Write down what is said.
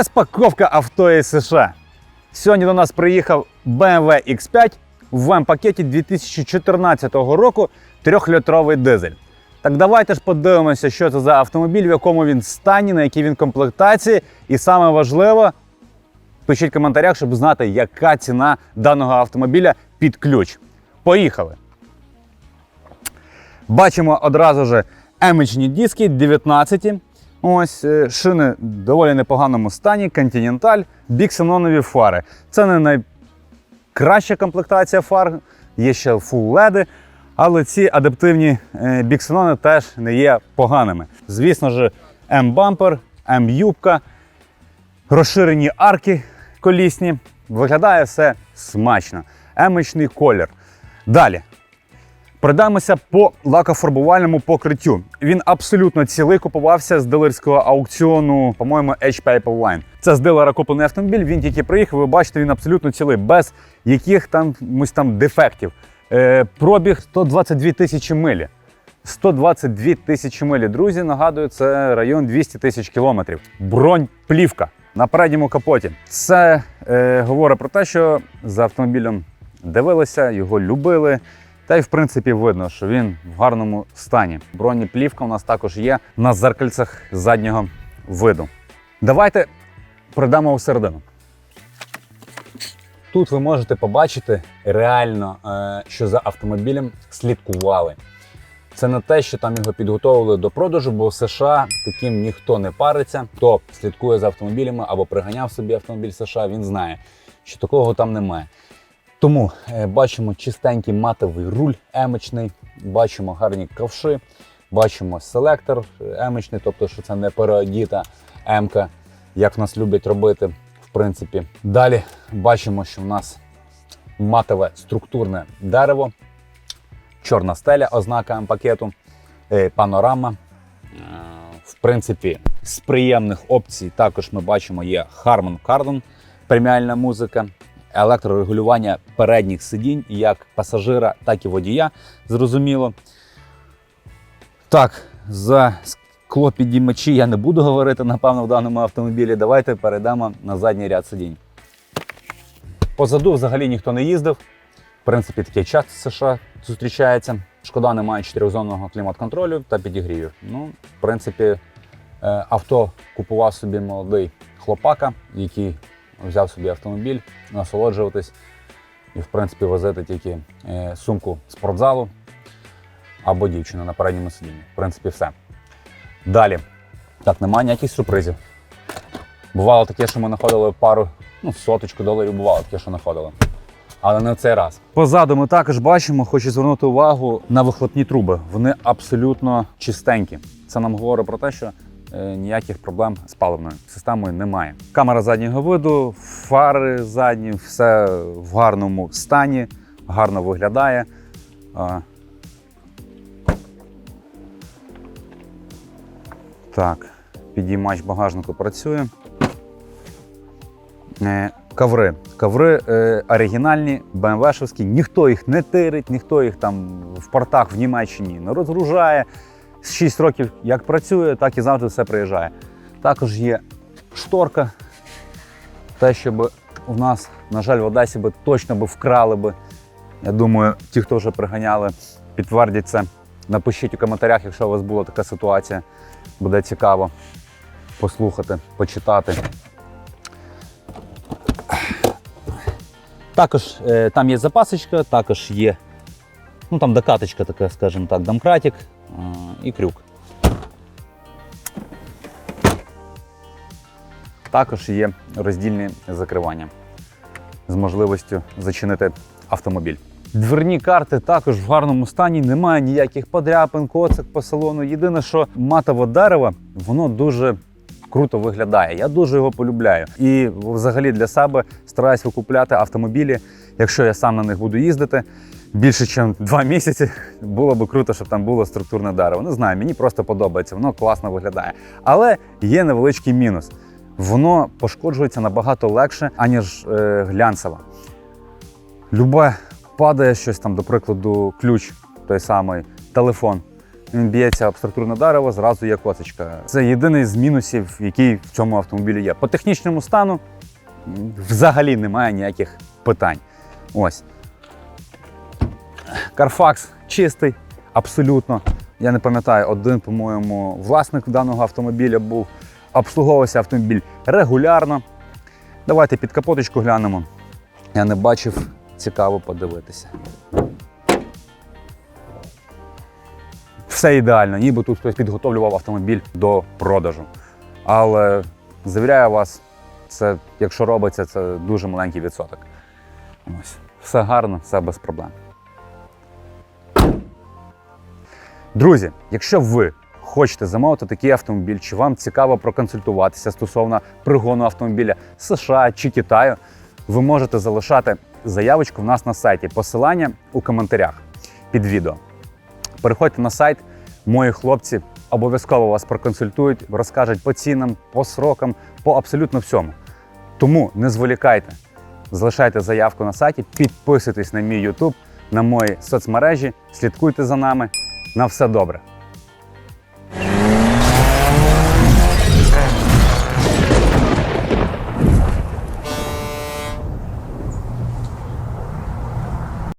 Розпаковка авто із США. Сьогодні до нас приїхав BMW X5 в М-пакеті 2014 року трьохлітровий дизель. Так давайте ж подивимося, що це за автомобіль, в якому він стані, на якій він комплектації. І саме важливо, пишіть в коментарях, щоб знати, яка ціна даного автомобіля під ключ. Поїхали! Бачимо одразу ж емичні диски 19. Ось е, шини в доволі непоганому стані, континенталь, біксенонові фари. Це не найкраща комплектація фар, є ще full LED, але ці адаптивні е, біксенони теж не є поганими. Звісно ж, М-бампер, М-юбка, розширені арки колісні. Виглядає все смачно. Емичний колір. Далі. Пройдемося по лакофарбувальному покриттю. Він абсолютно цілий купувався з дилерського аукціону, по-моєму, H Paper Line. Це з дилера куплений автомобіль. Він тільки приїхав. Ви бачите, він абсолютно цілий, без яких там там дефектів. Е, пробіг 122 тисячі милі. 122 тисячі милі. Друзі, нагадую, це район 200 тисяч кілометрів. Бронь плівка на передньому капоті. Це е, говорить про те, що за автомобілем дивилися, його любили. Та й в принципі видно, що він в гарному стані. Бронеплівка у нас також є на зеркальцях заднього виду. Давайте пройдемо всередину. Тут ви можете побачити реально, е, що за автомобілем слідкували. Це не те, що там його підготовили до продажу, бо в США таким ніхто не париться. Хто слідкує за автомобілями або приганяв собі автомобіль США, він знає, що такого там немає. Тому е, бачимо чистенький матовий руль емичний, бачимо гарні ковши, бачимо селектор емичний, тобто що це не переодіта емка, як нас люблять робити. В принципі, далі бачимо, що в нас матове структурне дерево, чорна стеля, ознака М-пакету, е, панорама. Е, В принципі, з приємних опцій також ми бачимо є Harman Kardon, преміальна музика, електрорегулювання передніх сидінь, як пасажира, так і водія. Зрозуміло. Так, за склопідіймачі я не буду говорити, напевно, в даному автомобілі. Давайте перейдемо на задній ряд сидінь. Позаду взагалі ніхто не їздив. В принципі, таке часто в США зустрічається. Шкода не має чотирьохзонного клімат-контролю та підігрівів. Ну, в принципі, е, авто купував собі молодий хлопака, який взяв собі автомобіль, насолоджуватись і, в принципі, возити тільки е, сумку спортзалу або дівчину на передньому сидінні. В принципі, все. Далі. Так, немає ніяких сюрпризів. Бувало таке, що ми знаходили пару, ну, соточку доларів бувало таке, що знаходили. Але не в цей раз. Позаду ми також бачимо, хочу звернути увагу на вихлопні труби. Вони абсолютно чистенькі. Це нам говорить про те, що ніяких проблем з паливною системою немає. Камера заднього виду, фари задні, все в гарному стані, гарно виглядає. Так, підіймач багажнику працює. Е, Коври. Коври е, оригінальні, БМВшевські, ніхто їх не тирить, ніхто їх там в портах в Німеччині не розгружає. З 6 років як працює, так і завжди все приїжджає. Також є шторка. Те, щоб у нас, на жаль, в Одесі би точно би вкрали би. Я думаю, ті, хто вже приганяли, підтвердять це. Напишіть у коментарях, якщо у вас була така ситуація. Буде цікаво послухати, почитати. Також е, там є запасочка, також є ну, там докаточка така, скажімо так, домкратик і крюк. Також є роздільні закривання з можливістю зачинити автомобіль. Дверні карти також в гарному стані, немає ніяких подряпин, коцик по салону. Єдине, що матове дерево, воно дуже круто виглядає. Я дуже його полюбляю. І взагалі для себе стараюсь викупляти автомобілі, якщо я сам на них буду їздити. Більше, ніж два місяці було б круто, щоб там було структурне дерево. Не знаю, мені просто подобається, воно класно виглядає. Але є невеличкий мінус. Воно пошкоджується набагато легше, аніж е, глянцеве. Любе падає щось там, до прикладу, ключ той самий, телефон. він б'ється об структурне дерево, зразу є косочка. Це єдиний з мінусів, який в цьому автомобілі є. По технічному стану взагалі немає ніяких питань. Ось. Carfax чистий, абсолютно. Я не пам'ятаю, один, по-моєму, власник даного автомобіля був. Обслуговувався автомобіль регулярно. Давайте під капоточку глянемо. Я не бачив, цікаво подивитися. Все ідеально, ніби тут хтось підготовлював автомобіль до продажу. Але завіряю вас, це, якщо робиться, це дуже маленький відсоток. Ось. Все гарно, все без проблем. Друзі, якщо ви хочете замовити такий автомобіль, чи вам цікаво проконсультуватися стосовно пригону автомобіля США чи Китаю, ви можете залишати заявочку в нас на сайті. Посилання у коментарях під відео. Переходьте на сайт, мої хлопці обов'язково вас проконсультують, розкажуть по цінам, по срокам, по абсолютно всьому. Тому не зволікайте, залишайте заявку на сайті, підписуйтесь на мій YouTube, на мої соцмережі, слідкуйте за нами. На все добре.